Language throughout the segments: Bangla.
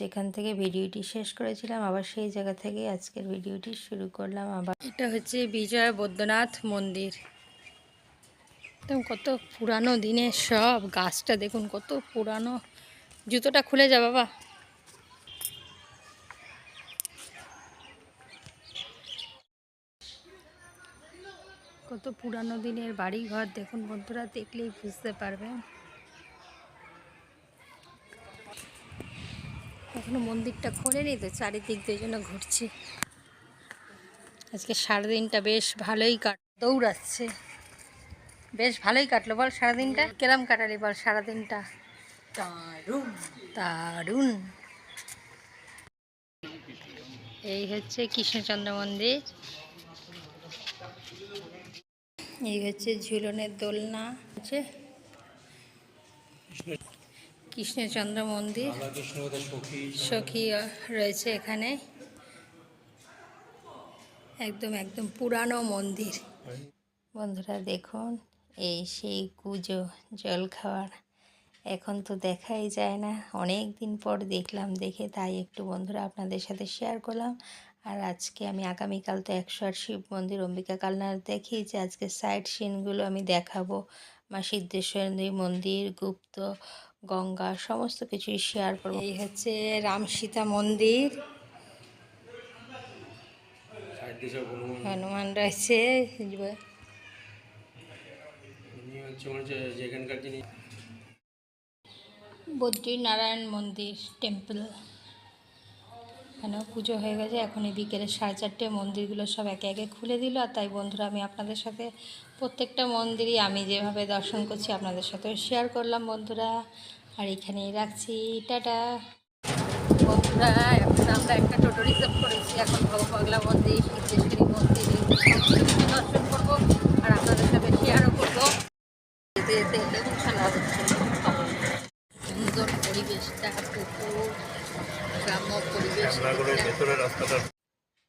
যেখান থেকে ভিডিওটি শেষ করেছিলাম, আবার সেই জায়গা থেকে আজকের ভিডিওটি শুরু করলাম আবার। এটা হচ্ছে বিজয় বৈদ্যনাথ মন্দির। একদম কত পুরানো দিনের সব গাছটা, দেখুন কত পুরানো। জুতোটা খুলে যা বাবা। কত পুরানো দিনের বাড়ি ঘর দেখুন বন্ধুরা, দেখলেই বুঝতে পারবেন। এখনও মন্দিরটা খোলেনি তো চারিদিক দিয়ে জন্য ঘুরছি। আজকে সারাদিনটা বেশ ভালোই কাট দৌড়াচ্ছে। বেশ ভালোই কাটলো বল সারাদিনটা? কেরাম কাটালি বল সারাদিনটা? দারুণ। দারুণ। এই হচ্ছে কৃষ্ণচন্দ্র মন্দির। এই হচ্ছে ঝুলনের দোলনা। হচ্ছে কৃষ্ণচন্দ্র মন্দির। সখী রয়েছে এখানে। একদম একদম পুরানো মন্দির। বন্ধুরা দেখুন, এই সেই কুজো জল খাওয়ার। এখন তো দেখাই যায় না। অনেক দিন পর দেখলাম, দেখে তাই একটু বন্ধুরা আপনাদের সাথে শেয়ার করলাম। আর আজকে আমি আগামীকাল তো একশো আট শিব মন্দির, অম্বিকা কালনার দেখিয়েছি। আজকে সাইড সিনগুলো আমি দেখাবো। মা সিদ্ধেশ্বরী মন্দির, গুপ্ত গঙ্গা সমস্ত কিছুই শেয়ার করব। এই হচ্ছে রাম সীতা মন্দির। হনুমান। রয়েছে। বদ্রীনারায়ণ মন্দির টেম্পল এখানেও পুজো হয়ে গেছে। এখন এই বিকেলে সাড়ে চারটে মন্দিরগুলো সব একে একে খুলে দিল। আর তাই বন্ধুরা, আমি আপনাদের সাথে প্রত্যেকটা মন্দিরই আমি যেভাবে দর্শন করছি আপনাদের সাথে শেয়ার করলাম বন্ধুরা। আর এখানেই রাখছি। টাটা। বন্ধুরা, এখন আমরা একটা টোটো রিজার্ভ করেছি। এখন ভগবাগলা মন্দির, সিদ্ধেশ্বরী মন্দির এগুলো সমস্ত কিছু দর্শন করব আর আপনাদের সাথে শেয়ারও করব যেতে যেতে লেবু ছানা হচ্ছে সুন্দর পরিবেশটা পুকুর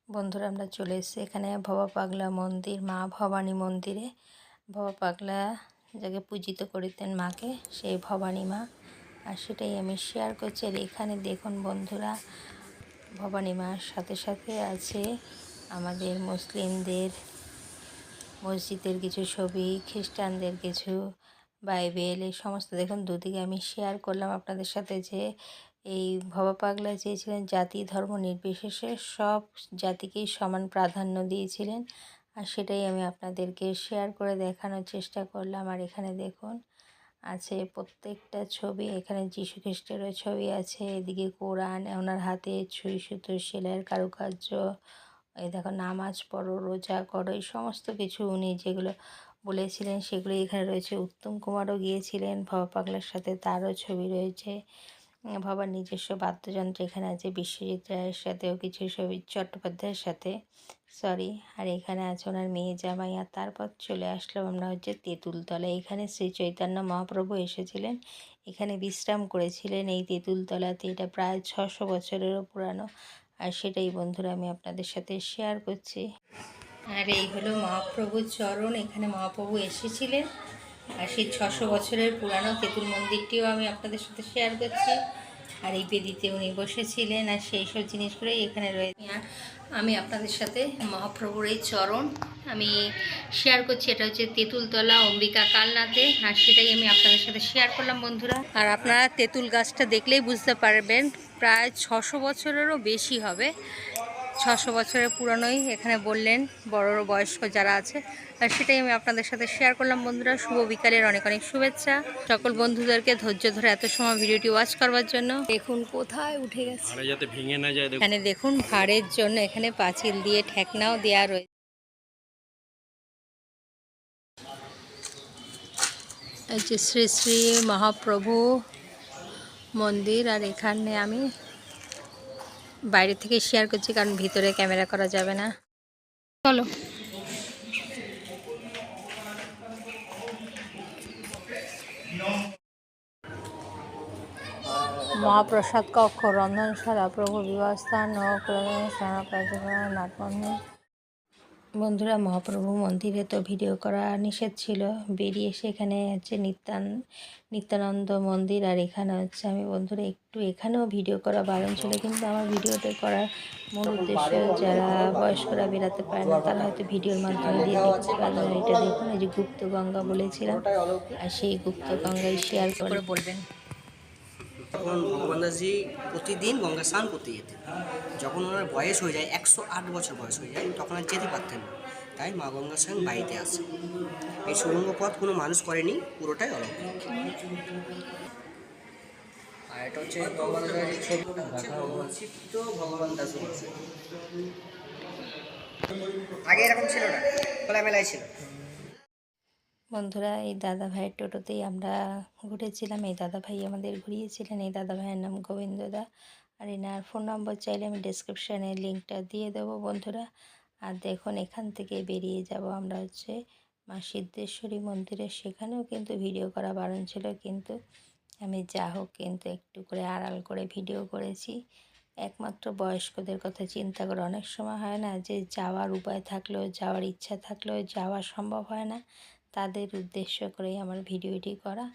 বন্ধুরা, আমরা চলে এসেছি এখানে ভবা পাগলা মন্দির, মা ভবানী মন্দিরে। ভবা পাগলা যাকে পূজিত করিতেন মাকে, সেই ভবানী মা। আর সেটাই আমি শেয়ার করছি। আর এখানে দেখুন বন্ধুরা, ভবানী মার সাথে সাথে আছে আমাদের মুসলিমদের মসজিদের কিছু ছবি, খ্রিস্টানদের কিছু বাইবেল, এই সমস্ত। দেখুন, দুদিকে আমি শেয়ার করলাম আপনাদের সাথে যে এই ভবা পাগলা চেয়েছিলেন জাতি, ধর্ম নির্বিশেষে সব জাতিকেই সমান প্রাধান্য দিয়েছিলেন। আর সেটাই আমি আপনাদেরকে শেয়ার করে দেখানোর চেষ্টা করলাম। আর এখানে দেখুন, আছে প্রত্যেকটা ছবি। এখানে যীশু খ্রিস্টেরও ছবি আছে। এদিকে কোরআন, ওনার হাতে ছুঁই সুতো, সেলাইয়ের কারুকার্য। এই দেখো, নামাজ পড়ো, রোজা করো, এই সমস্ত কিছু উনি যেগুলো বলেছিলেন, সেগুলো এখানে রয়েছে। উত্তম কুমারও গিয়েছিলেন, ভবা পাগলার সাথে তারও ছবি রয়েছে। বাবার নিজস্ব বাদ্যযন্ত্র এখানে আছে বিশ্বজিৎ রায়ের সাথেও কিছু ছবি, চট্টোপাধ্যায়ের সাথে। সরি আর এখানে আছে ওনার মেয়ে জামাই, আর তারপর চলে আসলাম আমরা হচ্ছে তেঁতুলতলা এখানে শ্রী চৈতন্য মহাপ্রভু এসেছিলেন। এখানে বিশ্রাম করেছিলেন এই তেঁতুলতলাতে। এটা প্রায় ছশো বছরেরও পুরানো। আর সেটাই বন্ধুরা আমি আপনাদের সাথে শেয়ার করছি। আর এই হলো মহাপ্রভুর চরণ। এখানে মহাপ্রভু এসেছিলেন। আর সেই ছশো বছরের পুরানো তেঁতুল মন্দিরটিও আমি আপনাদের সাথে শেয়ার করছি। আর এই বেদিতে উনি বসেছিলেন আর সেই সব জিনিসগুলোই এখানে রয়েছে আমি আপনাদের সাথে মহাপ্রভুর এই চরণ আমি শেয়ার করছি। এটা হচ্ছে তেঁতুলতলা অম্বিকা কালনাতে আর সেটাই আমি আপনাদের সাথে শেয়ার করলাম বন্ধুরা। আর আপনারা তেঁতুল গাছটা দেখলেই বুঝতে পারবেন, প্রায় ছশো বছরেরও বেশি হবে। ছশো বছরের পুরানোই এখানে বললেন বড় বয়স্ক যারা আছে। আর সেটাই আমি আপনাদের সাথে শেয়ার করলাম বন্ধুরা। শুভ বিকালের অনেক অনেক শুভেচ্ছা। সকল বন্ধুদেরকে ধৈর্য ধরে এত সময় ভিডিওটি ওয়াচ করবার জন্য। দেখুন কোথায় উঠে গেছে। যাতে ভেঙে না যায় এখানে দেখুন ভাড়ের জন্য এখানে পাঁচিল দিয়ে ঠেকনাও দেওয়া রয়েছে এই যে শ্রী শ্রী মহাপ্রভু মন্দির আর এখানে আমি বাইরে থেকে শেয়ার করছি কারণ ভিতরে ক্যামেরা করা যাবে না। চলো। মহাপ্রসাদ কক্ষ রন্ধনশালা প্রভু বিবাহস্থান ও নাট মন্দির বন্ধুরা মহাপ্রভু মন্দিরে তো ভিডিও করা নিষেধ ছিল। বেরিয়ে সেখানে হচ্ছে নিত্যান নিত্যানন্দ মন্দির আর এখানে হচ্ছে আমি বন্ধুরা একটু এখানেও ভিডিও করা বারণ ছিল। কিন্তু আমার ভিডিওটা করার মূল উদ্দেশ্য যারা বয়স্করা বেরাতে পারে না তারা হয়তো ভিডিওর মাধ্যমে দিয়ে দেখতে পারবে এটা দেখুন এই যে গুপ্ত গঙ্গা বলেছিলাম। আর সেই গুপ্ত গঙ্গায় শেয়ার করে বলবেন। তখন ভগবান দাসজি প্রতিদিন গঙ্গা স্নান করতে যেতেন। যখন ওনার বয়স হয়ে যায় একশো আট বছর বয়স হয়ে যায় তখন আর যেতে পারতেন না। তাই মা গঙ্গা স্নান বাড়িতে আসে। এই সুরঙ্গ পথ কোনো মানুষ করেনি পুরোটাই অলৌকিক। আর এটা হচ্ছে ভগবান দাসের ছবি। ভগবান। ভগবান দাস আগে এরকম ছিল না খোলামেলায় ছিল। বন্ধুরা, এই দাদা ভাইয়ের টোটোতেই আমরা ঘুরেছিলাম। এই দাদা ভাই আমাদের ঘুরিয়েছিলেন। এই দাদা ভাইয়ের নাম গোবিন্দদা আর এনার ফোন নম্বর চাইলে আমি ডিসক্রিপশানে লিঙ্কটা দিয়ে দেবো বন্ধুরা। আর দেখুন, এখান থেকে বেরিয়ে যাব আমরা হচ্ছে মা সিদ্ধেশ্বরী মন্দিরে। সেখানেও কিন্তু ভিডিও করা বারণ ছিল কিন্তু আমি যা হোক কিন্তু একটু করে আড়াল করে ভিডিও করেছি। একমাত্র বয়স্কদের কথা চিন্তা করে অনেক সময় হয় না যে যাওয়ার উপায় থাকলেও, যাওয়ার ইচ্ছা থাকলেও যাওয়া সম্ভব হয় না। তাদের উদ্দেশ্য করেই আমার ভিডিওটি করা,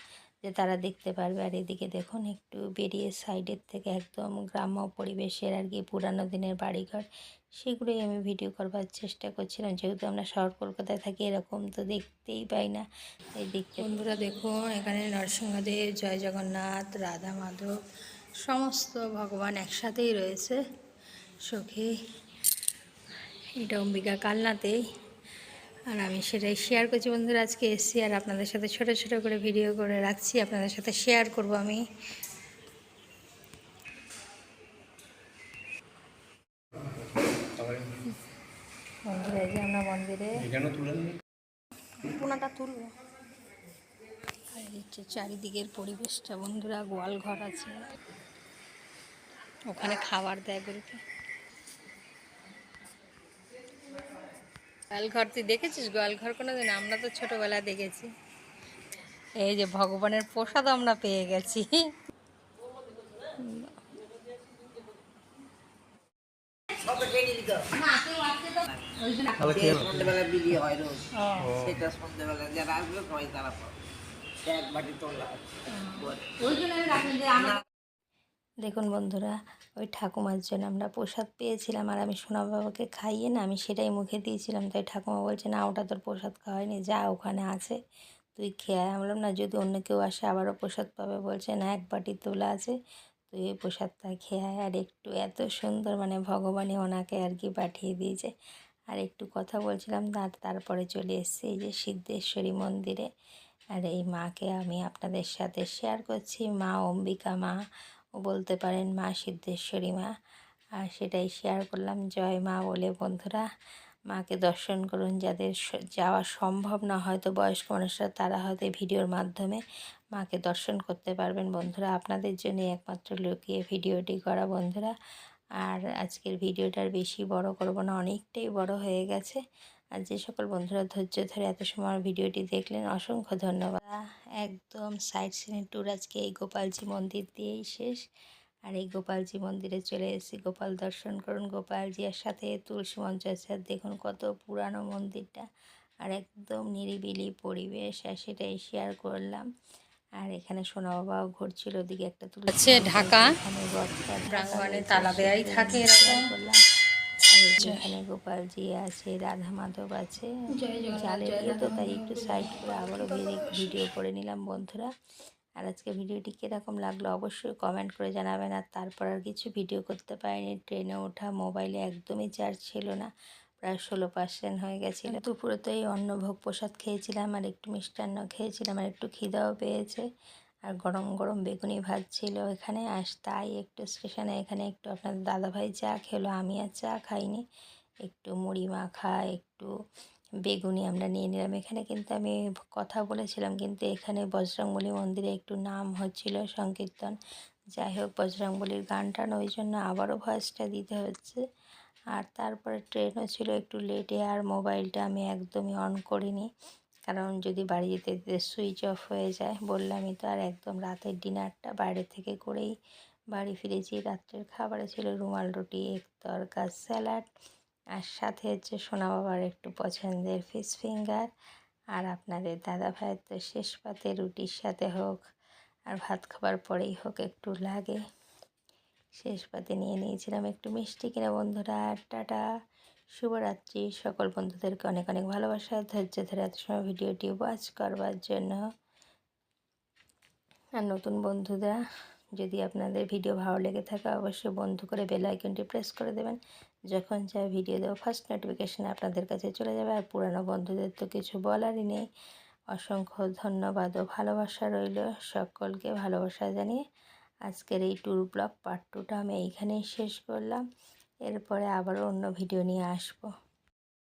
যে তারা দেখতে পারবে। আর এদিকে দেখুন, একটু বেরিয়ে সাইডের থেকে একদম গ্রাম্য পরিবেশের আর কি পুরানো দিনের বাড়িঘর, সেগুলোই আমি ভিডিও করবার চেষ্টা করছিলাম। যেহেতু আমরা শহর কলকাতায় থাকি, এরকম তো দেখতেই পাই না। এই দেখতে বন্ধুরা দেখুন, এখানে নরসিংহদেব, জয় জগন্নাথ, রাধা মাধব, সমস্ত ভগবান একসাথেই রয়েছে। সখী, এটা অম্বিকা কালনাতেই। আর আমি সেটাই শেয়ার করছি। বন্ধুরা আজকে এসছি আর আপনাদের সাথে ছোট ছোট করে ভিডিও করে রাখছি। আপনাদের সাথে শেয়ার করব আমি। বন্ধুরা যে আমরা মন্দিরে পোনাটা তুলবো? আর হচ্ছে চারিদিকের পরিবেশটা বন্ধুরা গোয়াল ঘর আছে। ওখানে খাবার দেয় গরুকে। গোয়াল ঘর তুই দেখেছিস গোয়াল ঘর কোনো দিন আমরা তো ছোটোবেলায় দেখেছি। এই যে ভগবানের প্রসাদ আমরা পেয়ে গেছি। হয় এক বাটি তোলা। দেখুন বন্ধুরা, ওই ঠাকুমার জন্য আমরা প্রসাদ পেয়েছিলাম আর আমি সোনা বাবাকে খাইয়ে না আমি সেটাই মুখে দিয়েছিলাম। তাই ঠাকুমা বলছে, না, ওটা তোর প্রসাদ খাওয়ায়নি যা ওখানে আছে, তুই খেয়ে আয়। আমি বললাম, না, যদি অন্য কেউ আসে আবারও প্রসাদ পাবে। বলছে, না, এক বাটি তোলা আছে, তুই এই প্রসাদটা খেয়ে আয়। আর একটু এত সুন্দর মানে ভগবানই ওনাকে আর কি পাঠিয়ে দিয়েছে। আর একটু কথা বলছিলাম তার তারপরে চলে এসেছি এই যে সিদ্ধেশ্বরী মন্দিরে। আর এই মাকে আমি আপনাদের সাথে শেয়ার করছি, মা অম্বিকা মা। বলতে পারেন মা সিদ্ধেশ্বরী মা। আর সেটাই শেয়ার করলাম। জয় মা বলে, বন্ধুরা, মাকে দর্শন করুন। যাদের যাওয়া সম্ভব না, হয়তো বয়স্ক মানুষরা, তারা হয়তো ভিডিওর মাধ্যমে মাকে দর্শন করতে পারবেন। বন্ধুরা, আপনাদের জন্য একমাত্র লুকিয়ে ভিডিওটি করা, বন্ধুরা। আর আজকের ভিডিওটার বেশি বড় করব না, অনেকটাই বড় হয়ে গেছে। আর যে সকল বন্ধুরা ধৈর্য ধরে এত সময় ভিডিওটি দেখলেন অসংখ্য ধন্যবাদ। একদম সাইড সিনের ট্যুর আজকে এই গোপালজি মন্দির দিয়েই শেষ। আর এই গোপালজি মন্দিরে চলে এসেছি। গোপাল দর্শন করুন গোপালজি এর সাথে তুলসী মঞ্চ আছে। আর দেখুন কত পুরানো মন্দিরটা। আর একদম নিরিবিলি পরিবেশ আর সেটাই শেয়ার করলাম। আর এখানে সোনা বাবাও ঘুরছিল ওদিকে একটা তুলে ঢাকা। প্রাঙ্গণে তালা দেয়াই থাকে এরকম। আর এখানে গোপালজি আছে রাধা মাধব আছে জালে দিয়ে তো তাই একটু সাইড করে আবারও ভিডিও করে নিলাম বন্ধুরা। আর আজকে ভিডিওটি কীরকম লাগল অবশ্যই কমেন্ট করে জানাবেন। আর তারপর আর কিছু ভিডিও করতে পারিনি ট্রেনে ওঠা মোবাইলে একদমই চার্জ ছিল না প্রায় ষোলো পার্সেন্ট হয়ে গেছিল। দুপুরে তো এই অন্নভোগ প্রসাদ খেয়েছিলাম আর একটু মিষ্টান্ন খেয়েছিলাম আর একটু খিদাও পেয়েছে। আর গরম গরম বেগুনি ভাত ছিল এখানে, আর তাই একটু স্টেশনে এখানে একটু আপনাদের দাদাভাই চা খেলো, আমি আর চা খাইনি। একটু মুড়ি মাখা, একটু বেগুনি আমরা নিয়ে নিলাম। এখানে কিন্তু আমি কথা বলেছিলাম, কিন্তু এখানে বজরংবলী মন্দিরে একটু নাম হচ্ছিল সংকীর্তন। যাই হোক, বজরংবলীর গান টান ওই জন্য আবারও ভয়েসটা দিতে হচ্ছে। আর তারপরে ট্রেনও ছিল একটু লেটে আর মোবাইলটা আমি একদমই অন করিনি। কারণ যদি বাড়ি যেতে যেতে সুইচ অফ হয়ে যায়, বললামই তো আর একদম রাতের ডিনারটা বাইরে থেকে করেই বাড়ি ফিরেছি। রাত্রের খাবারে ছিল রুমাল, রুটি, এক তরকা স্যালাড আর সাথে হচ্ছে সোনা বাবার একটু পছন্দের ফিশ ফিঙ্গার আর আপনাদের দাদা ভাইয়ের তো শেষ পাতে রুটির সাথে হোক আর ভাত খাবার পরেই হোক একটু লাগে। শেষ পাতে নিয়ে নিয়েছিলাম একটু মিষ্টি কিনা বন্ধুরা টাটা। শুভরাত্রি সকল বন্ধুদেরকে অনেক অনেক ভালোবাসা। ধৈর্য ধরে এত সময় ভিডিওটি ওয়াচ করবার জন্য। আর নতুন বন্ধুরা, যদি আপনাদের ভিডিও ভালো লেগে থাকে, অবশ্যই বন্ধু করে বেল আইকনটি প্রেস করে দেবেন। যখন যা ভিডিও দেবো ফার্স্ট নোটিফিকেশান আপনাদের কাছে চলে যাবে। আর পুরানো বন্ধুদের তো কিছু বলারই নেই। অসংখ্য ধন্যবাদ ও ভালোবাসা রইল সকলকে ভালোবাসা জানিয়ে। আজকের এই ট্যুর ব্লগ পার্ট টুটা আমি এইখানেই শেষ করলাম। এরপরে আবারও অন্য ভিডিও নিয়ে আসব।